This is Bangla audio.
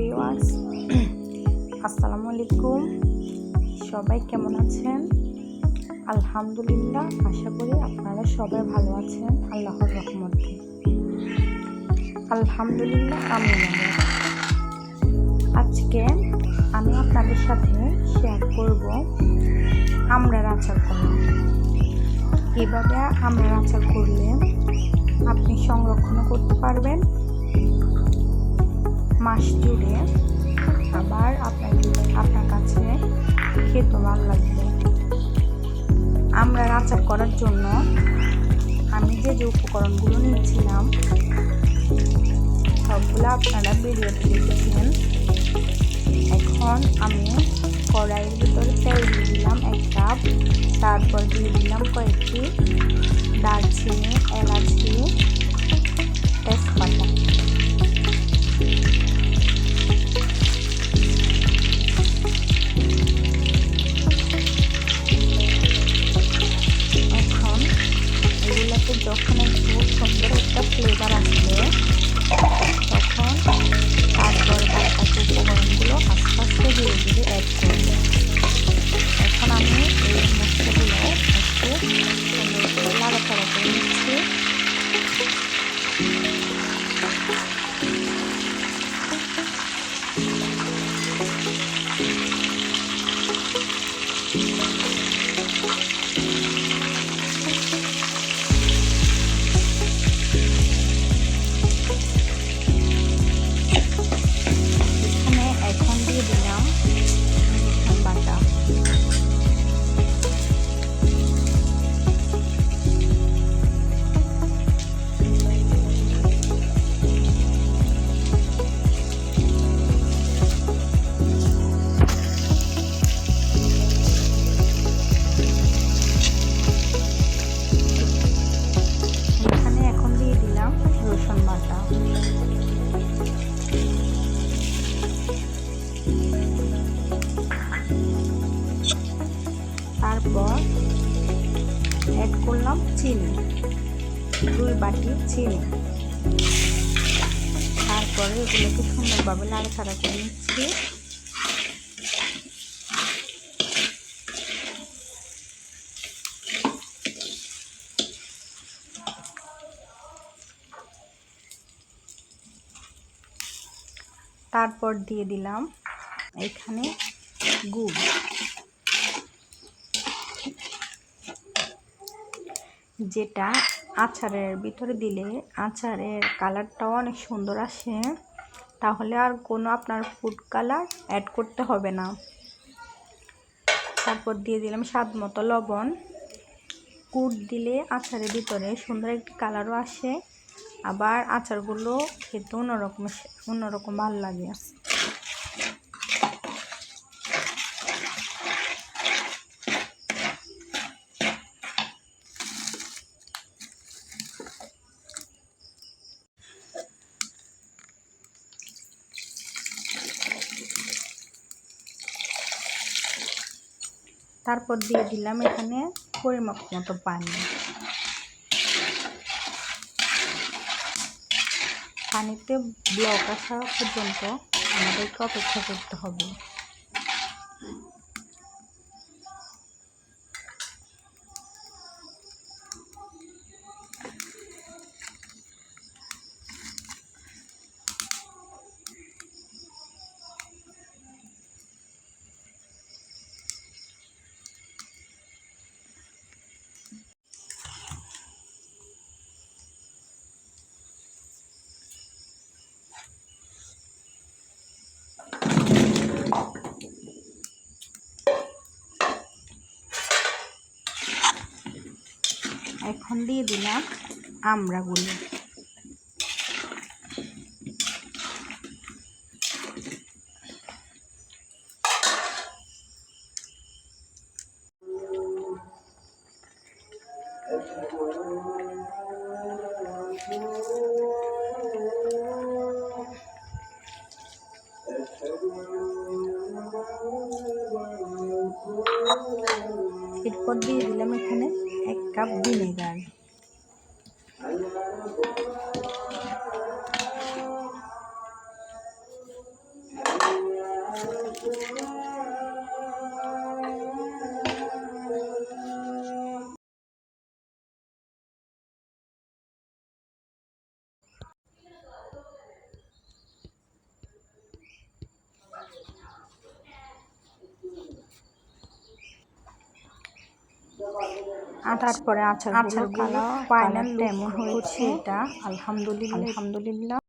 ভিউয়ার্স। আসসালামু আলাইকুম। সবাই কেমন আছেন? আলহামদুলিল্লাহ, আশা করি আপনারা সবাই ভালো আছেন, আল্লাহর রহমতে। আলহামদুলিল্লাহ, আমি আজকে আমি আপনাদের সাথে শেয়ার করব আমরা আচার করা এভাবে আমরা আচার করলে আপনি সংরক্ষণ করতে পারবেন মাস জুড়ে আবার আপনার আপনার কাছে খেতে ভালো লাগবে। আমরা আচার করার জন্য আমি যে যে উপকরণগুলো নিয়েছিলাম, সবগুলো আপনারা ভিডিওতে দেখেছেন এখন আমি কড়াইয়ের ভিতরে তেল দিয়ে দিলাম এক কাপ, তারপর দিয়ে দিলাম কয়েকটি করলাম চিনি। দুই বাটি চিনি। তারপরে এগুলোকে সুন্দরভাবে নাড়াচাড়া করে নিচ্ছি। তারপর দিয়ে দিলাম এখানে গুড়। যেটা আচারের ভিতরে দিলে আচারের কালারটাও অনেক সুন্দর আসে, তাহলে আর কোনো আপনার ফুড কালার অ্যাড করতে হবে না। তারপর দিয়ে দিলাম স্বাদ মতো লবণ। কুট দিলে আচারের ভিতরে সুন্দর একটি কালারও আসে, আবার আচারগুলো খেতে অন্যরকম অন্যরকম ভালো লাগে। তারপর দিয়ে দিলাম এখানে পরিমাপ মতো পানি। পানিতে ব্লক আসা পর্যন্ত আমাদেরকে অপেক্ষা করতে হবে। এখন দিয়ে দিলাম আমড়াগুলো। এরপর দিয়ে দিলাম এখানে এক কাপ ভিনেগার। তারপরে আচার আচার আচারগুলো ফাইনাল হয়েছে হয়েছে। এটা? আলহামদুলিল্লাহ। আলহামদুলিল্লাহ।